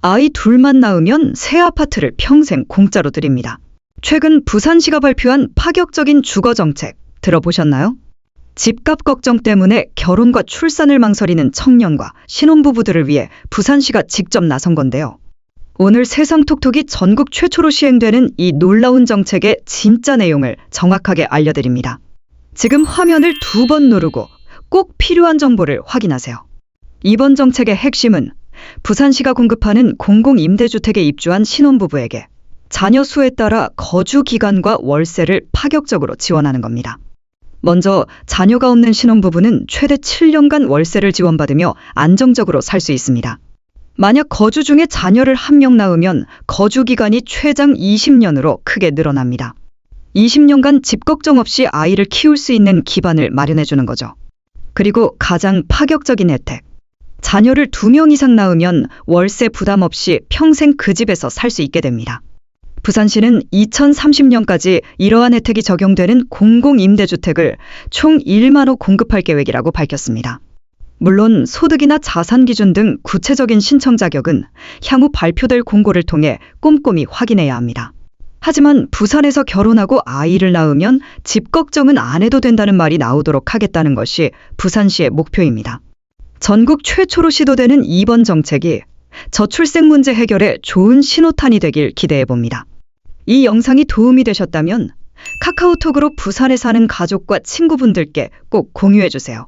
아이 둘만 낳으면 새 아파트를 평생 공짜로 드립니다. 최근 부산시가 발표한 파격적인 주거 정책 들어보셨나요? 집값 걱정 때문에 결혼과 출산을 망설이는 청년과 신혼부부들을 위해 부산시가 직접 나선 건데요. 오늘 세상 톡톡이 전국 최초로 시행되는 이 놀라운 정책의 진짜 내용을 정확하게 알려드립니다. 지금 화면을 두 번 누르고 꼭 필요한 정보를 확인하세요. 이번 정책의 핵심은 부산시가 공급하는 공공임대주택에 입주한 신혼부부에게 자녀 수에 따라 거주 기간과 월세를 파격적으로 지원하는 겁니다. 먼저 자녀가 없는 신혼부부는 최대 7년간 월세를 지원받으며 안정적으로 살 수 있습니다. 만약 거주 중에 자녀를 한 명 낳으면 거주 기간이 최장 20년으로 크게 늘어납니다. 20년간 집 걱정 없이 아이를 키울 수 있는 기반을 마련해 주는 거죠. 그리고 가장 파격적인 혜택. 자녀를 두 명 이상 낳으면 월세 부담 없이 평생 그 집에서 살 수 있게 됩니다. 부산시는 2030년까지 이러한 혜택이 적용되는 공공임대주택을 총 1만 호 공급할 계획이라고 밝혔습니다. 물론 소득이나 자산 기준 등 구체적인 신청 자격은 향후 발표될 공고를 통해 꼼꼼히 확인해야 합니다. 하지만 부산에서 결혼하고 아이를 낳으면 집 걱정은 안 해도 된다는 말이 나오도록 하겠다는 것이 부산시의 목표입니다. 전국 최초로 시도되는 이번 정책이 저출생 문제 해결에 좋은 신호탄이 되길 기대해 봅니다. 이 영상이 도움이 되셨다면 카카오톡으로 부산에 사는 가족과 친구분들께 꼭 공유해 주세요.